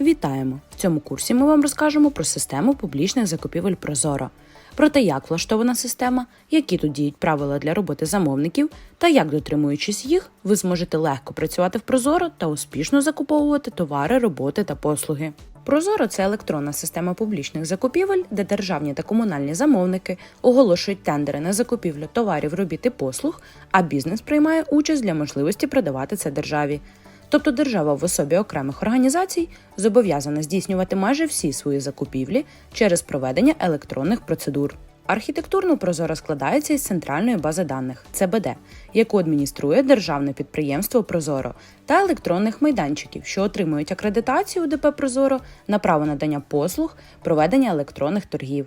Вітаємо! В цьому курсі ми вам розкажемо про систему публічних закупівель Прозоро, про те, як влаштована система, які тут діють правила для роботи замовників, та як, дотримуючись їх, ви зможете легко працювати в Прозоро та успішно закуповувати товари, роботи та послуги. Прозоро це електронна система публічних закупівель, де державні та комунальні замовники оголошують тендери на закупівлю товарів, робіт і послуг, а бізнес приймає участь для можливості продавати це державі. Тобто держава в особі окремих організацій зобов'язана здійснювати майже всі свої закупівлі через проведення електронних процедур. Архітектурно Прозоро складається із центральної бази даних ЦБД, яку адмініструє державне підприємство Прозоро та електронних майданчиків, що отримують акредитацію ДП Прозоро на право надання послуг, проведення електронних торгів.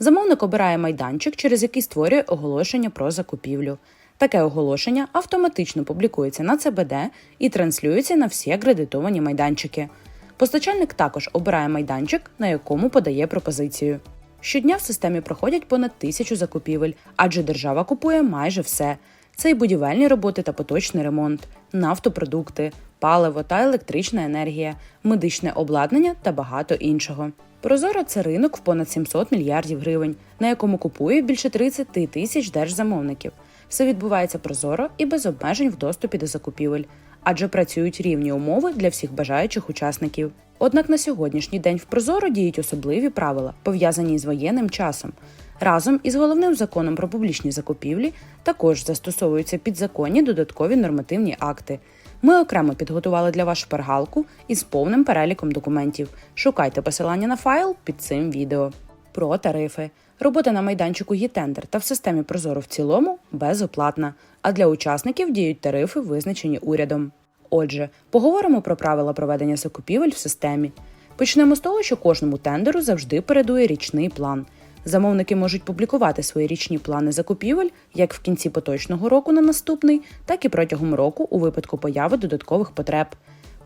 Замовник обирає майданчик, через який створює оголошення про закупівлю. Таке оголошення автоматично публікується на ЦБД і транслюється на всі акредитовані майданчики. Постачальник також обирає майданчик, на якому подає пропозицію. Щодня в системі проходять понад тисячу закупівель, адже держава купує майже все. Це і будівельні роботи та поточний ремонт, нафтопродукти, паливо та електрична енергія, медичне обладнання та багато іншого. Прозоро це ринок в понад 700 мільярдів гривень, на якому купує більше 30 тисяч держзамовників. Все відбувається прозоро і без обмежень в доступі до закупівель, адже працюють рівні умови для всіх бажаючих учасників. Однак на сьогоднішній день в Прозоро діють особливі правила, пов'язані з воєнним часом. Разом із головним законом про публічні закупівлі також застосовуються підзаконні додаткові нормативні акти. Ми окремо підготували для вас шпаргалку із повним переліком документів. Шукайте посилання на файл під цим відео. Про тарифи. Робота на майданчику «Є-тендер» та в системі Прозоро в цілому безоплатна, а для учасників діють тарифи, визначені урядом. Отже, поговоримо про правила проведення закупівель в системі. Почнемо з того, що кожному тендеру завжди передує річний план. Замовники можуть публікувати свої річні плани закупівель як в кінці поточного року на наступний, так і протягом року у випадку появи додаткових потреб.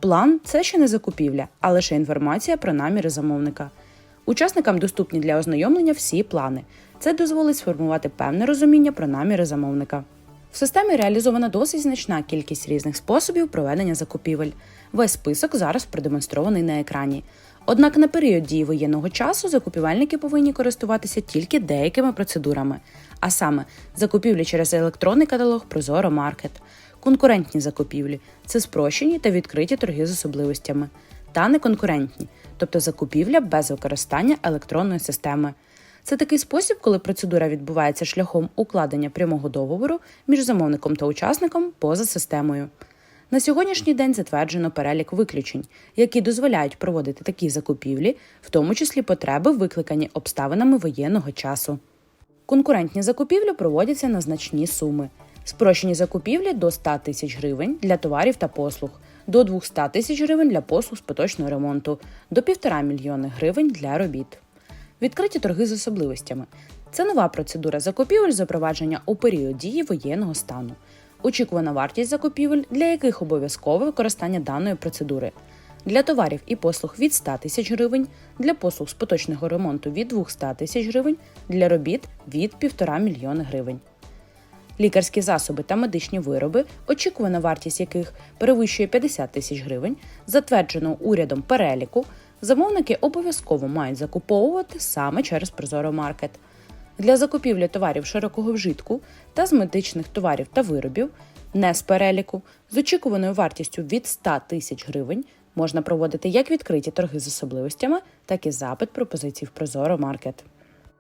План це ще не закупівля, а лише інформація про наміри замовника. Учасникам доступні для ознайомлення всі плани. Це дозволить сформувати певне розуміння про наміри замовника. В системі реалізована досить значна кількість різних способів проведення закупівель. Весь список зараз продемонстрований на екрані. Однак на період дії воєнного часу закупівельники повинні користуватися тільки деякими процедурами, а саме закупівлі через електронний каталог Прозоро Маркет, конкурентні закупівлі це спрощені та відкриті торги з особливостями, та неконкурентні, тобто закупівля без використання електронної системи. Це такий спосіб, коли процедура відбувається шляхом укладення прямого договору між замовником та учасником поза системою. На сьогоднішній день затверджено перелік виключень, які дозволяють проводити такі закупівлі, в тому числі потреби, викликані обставинами воєнного часу. Конкурентні закупівлі проводяться на значні суми. Спрощені закупівлі до 100 тисяч гривень для товарів та послуг, до 200 тисяч гривень для послуг з поточного ремонту, до 1,5 мільйони гривень для робіт. Відкриті торги з особливостями. Це нова процедура закупівель запровадження у період дії воєнного стану. Очікувана вартість закупівель, для яких обов'язкове використання даної процедури. Для товарів і послуг від 100 тисяч гривень, для послуг з поточного ремонту від 200 тисяч гривень, для робіт від 1,5 мільйона гривень. Лікарські засоби та медичні вироби, очікувана вартість яких перевищує 50 тисяч гривень, затвердженого урядом переліку, замовники обов'язково мають закуповувати саме через Прозоро Маркет. Для закупівлі товарів широкого вжитку та з медичних товарів та виробів, не з переліку, з очікуваною вартістю від 100 тисяч гривень можна проводити як відкриті торги з особливостями, так і запит пропозицій в Прозоро Маркет.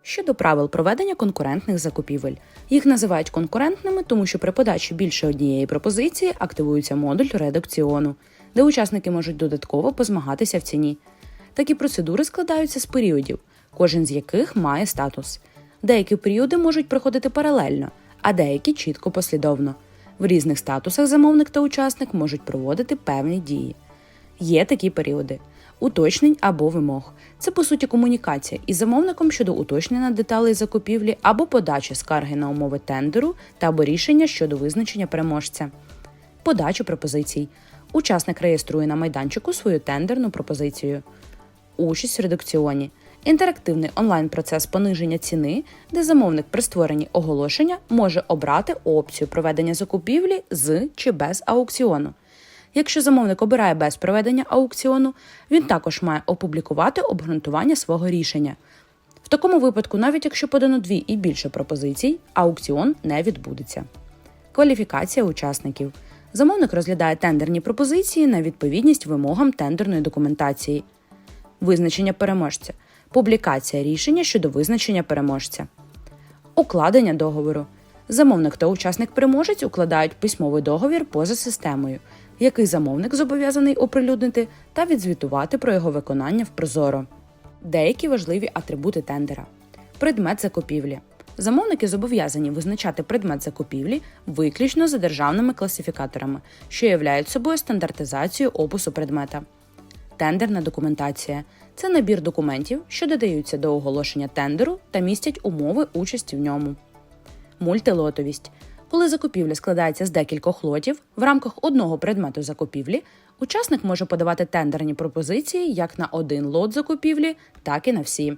Щодо правил проведення конкурентних закупівель, їх називають конкурентними, тому що при подачі більше однієї пропозиції активується модуль редакціону, де учасники можуть додатково позмагатися в ціні. Такі процедури складаються з періодів, кожен з яких має статус. Деякі періоди можуть проходити паралельно, а деякі чітко послідовно. В різних статусах замовник та учасник можуть проводити певні дії. Є такі періоди уточнень або вимог. Це по суті комунікація із замовником щодо уточнення деталей закупівлі або подачі скарги на умови тендеру та або рішення щодо визначення переможця. Подачу пропозицій. Учасник реєструє на майданчику свою тендерну пропозицію. Участь в редакціоні. Інтерактивний онлайн-процес пониження ціни, де замовник при створенні оголошення може обрати опцію проведення закупівлі з чи без аукціону. Якщо замовник обирає без проведення аукціону, він також має опублікувати обґрунтування свого рішення. В такому випадку, навіть якщо подано дві і більше пропозицій, аукціон не відбудеться. Кваліфікація учасників. Замовник розглядає тендерні пропозиції на відповідність вимогам тендерної документації. Визначення переможця. Публікація рішення щодо визначення переможця. Укладення договору. Замовник та учасник-переможець укладають письмовий договір поза системою, який замовник зобов'язаний оприлюднити та відзвітувати про його виконання в Прозоро. Деякі важливі атрибути тендера. Предмет закупівлі. Замовники зобов'язані визначати предмет закупівлі виключно за державними класифікаторами, що являють собою стандартизацію опису предмета. Тендерна документація це набір документів, що додаються до оголошення тендеру та містять умови участі в ньому. Мультилотовість. Коли закупівля складається з декількох лотів в рамках одного предмету закупівлі, учасник може подавати тендерні пропозиції як на один лот закупівлі, так і на всі.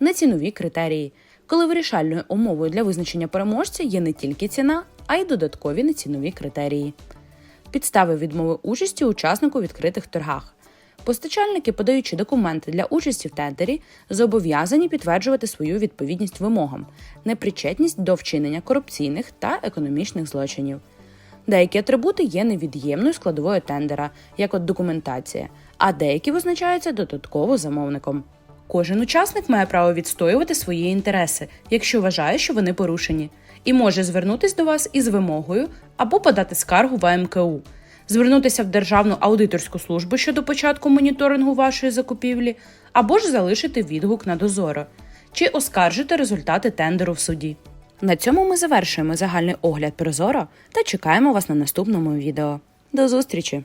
Нецінові критерії. Коли вирішальною умовою для визначення переможця є не тільки ціна, а й додаткові нецінові критерії. Підстави відмови участі учаснику у відкритих торгах. Постачальники, подаючи документи для участі в тендері, зобов'язані підтверджувати свою відповідність вимогам, непричетність до вчинення корупційних та економічних злочинів. Деякі атрибути є невід'ємною складовою тендера, як от документація, а деякі визначаються додатково замовником. Кожен учасник має право відстоювати свої інтереси, якщо вважає, що вони порушені, і може звернутися до вас із вимогою або подати скаргу в АМКУ, звернутися в Державну аудиторську службу щодо початку моніторингу вашої закупівлі, або ж залишити відгук на дозоро, чи оскаржити результати тендеру в суді. На цьому ми завершуємо загальний огляд Прозоро та чекаємо вас на наступному відео. До зустрічі!